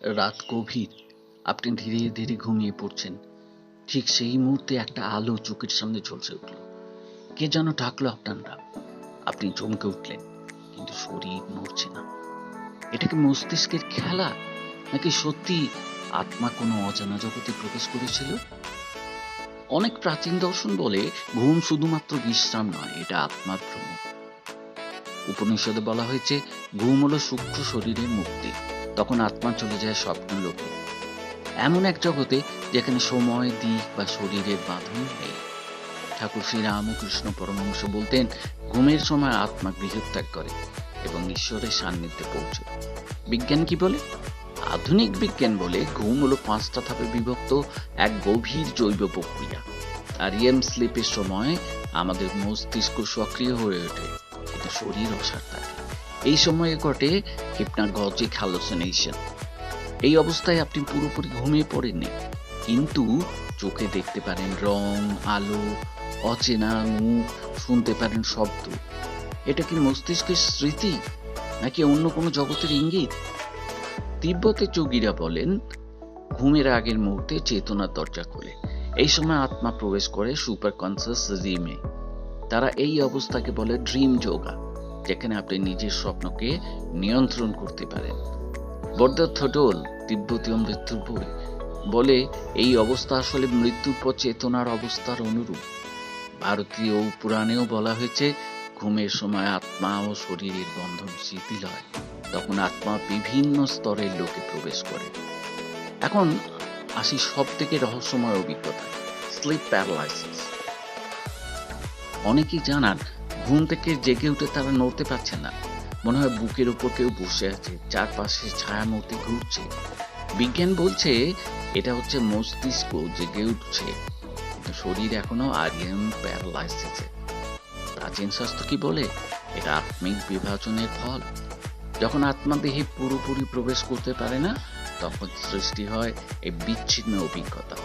রাত গভীর। আপনি ধীরে ধীরে ঘুমিয়ে পড়ছেন। ঠিক সেই মুহূর্তে একটা আলো চোখের সামনে ঝলসে উঠল। কে যেন ডাকলো আপনার নাম আপনি চমকে উঠলেন, কিন্তু শরীর নড়ছে না। এটা কি মস্তিষ্কের খেলা, নাকি সত্যি আত্মা কোনো অজানা জগতে প্রবেশ করেছিল? অনেক প্রাচীন দর্শন বলে ঘুম শুধুমাত্র বিশ্রাম নয়, এটা আত্মার ভ্রমণ। উপনিষদে বলা হয়েছে, ঘুম হলো সূক্ষ্ম শরীরের মুক্তি। তখন আত্মা চলে যায় স্বপ্ন লোকে এমন এক জগতে যেখানে সময়, দিক বা শরীরের বাঁধন নেই। ঠাকুর শ্রী রামকৃষ্ণ পরমহংস বলতেন, ঘুমের সময় আত্মা গৃহত্যাগ করে এবং ঈশ্বরের সান্নিধ্যে পৌঁছে বিজ্ঞান কি বলে? আধুনিক বিজ্ঞান বলে ঘুম হলো পাঁচটা ধাপে বিভক্ত এক গভীর জৈব প্রক্রিয়া। আর ইএম স্লিপের সময় আমাদের মস্তিষ্ক সক্রিয় হয়ে ওঠে। কিন্তু শরীর অসার থাকে। এই সময়ে ঘটে হিপনাগজিক হ্যালোসিনেশন এই অবস্থায় আপনি পুরোপুরি ঘুমিয়ে পড়েননি। কিন্তু চোখে দেখতে পারেন রং, আলো, অচেনা মুখ, শুনতে পারেন শব্দ। এটা কি মস্তিষ্কের স্মৃতি, নাকি অন্য কোনো জগতের ইঙ্গিত? তিব্বতে যোগীরা বলেন, ঘুমের আগের মুহূর্তে চেতনার দরজা খোলে। এই সময় আত্মা প্রবেশ করে সুপার কনসিয়াস রিমে তারা এই অবস্থাকে বলে ড্রিম যোগা। যেখানে আপনি নিজের স্বপ্নকে নিয়ন্ত্রণ করতে পারেন। বরদত্ত ডোল তিব্বতীয় মৃত্যুর বই বলে, এই অবস্থা আসলে মৃত্যুর পর চেতনার অবস্থার অনুরূপ। ভারতীয় পুরাণেও বলা হয়েছে, ঘুমের সময় আত্মা ও শরীরের বন্ধন শিথিল হয়, তখন আত্মা বিভিন্ন স্তরের লোকে প্রবেশ করে। এখন আসি সব থেকে রহস্যময় অভিজ্ঞতা স্লিপ প্যারালাইসিস অনেকেই জানান ঘুম থেকে জেগে উঠে তারা নড়তে পারছে না। মনে হয় বুকের উপর কেউ বসে আছে, চারপাশে ছায়ামূর্তি ঘুরছে। বিজ্ঞান বলছে, এটা হচ্ছে মস্তিষ্ক জেগে উঠছে। শরীর এখনও আরিয়ান প্যারালাইসিসে প্রাচীন শাস্ত্র কি বলে? এটা আত্মিক বিভাজনের ফল। যখন আত্মা দেহে পুরোপুরি প্রবেশ করতে পারে না, তখন সৃষ্টি হয় এই বিচ্ছিন্ন অভিজ্ঞতা।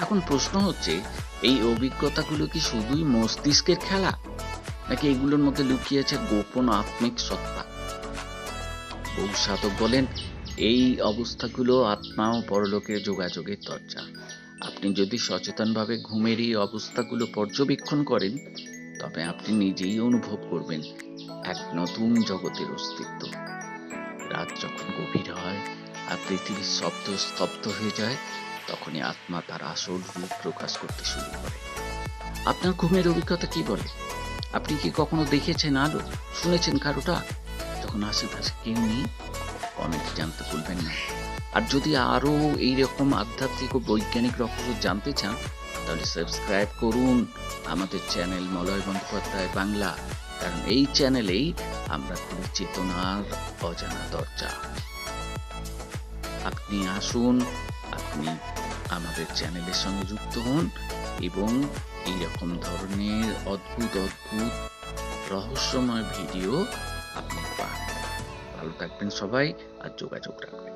এখন প্রশ্ন হচ্ছে, এই অভিজ্ঞতাগুলো কি শুধুই মস্তিষ্কের খেলা? নাকি এগুলোর মধ্যে লুকিয়ে আছে গোপন আত্মিক সত্তা? বহু সাধক বলেন, এই অবস্থাগুলো আত্মা ও পরলোকের যোগাযোগের দরজা। আপনি যদি সচেতনভাবে ঘুমের এই অবস্থাগুলো পর্যবেক্ষণ করেন, তবে আপনি নিজেই অনুভব করবেন এক নতুন জগতের অস্তিত্ব। রাত যখন গভীর হয় আর পৃথিবীর শব্দ স্তব্ধ হয়ে যায়, তখনই আত্মা তার আসল রূপ প্রকাশ করতে শুরু করে। আপনার ঘুমের অভিজ্ঞতা কি বলে? আপনি কি কখনো দেখেছেন আলো? শুনেছেন কারোটা? যখন আশেপাশে কেউ নেই। কমেন্টে জানতে ভুলবেন না। আর যদি আরও এইরকম আধ্যাত্মিক ও বৈজ্ঞানিক রহস্য জানতে চান, তাহলে সাবস্ক্রাইব করুন আমাদের চ্যানেল মলয় বন্দ্যোপাধ্যায় বাংলা। কারণ এই চ্যানেলেই আমরা খুলি চেতনার অজানা দরজা। আপনি আসুন, আপনি আমাদের চ্যানেলের সঙ্গে যুক্ত হন এবং এই রকম ধরনের অদ্ভুত অদ্ভুত রহস্যময় ভিডিও আপনি পান। ভালো থাকবেন সবাই আর যোগাযোগ রাখবেন।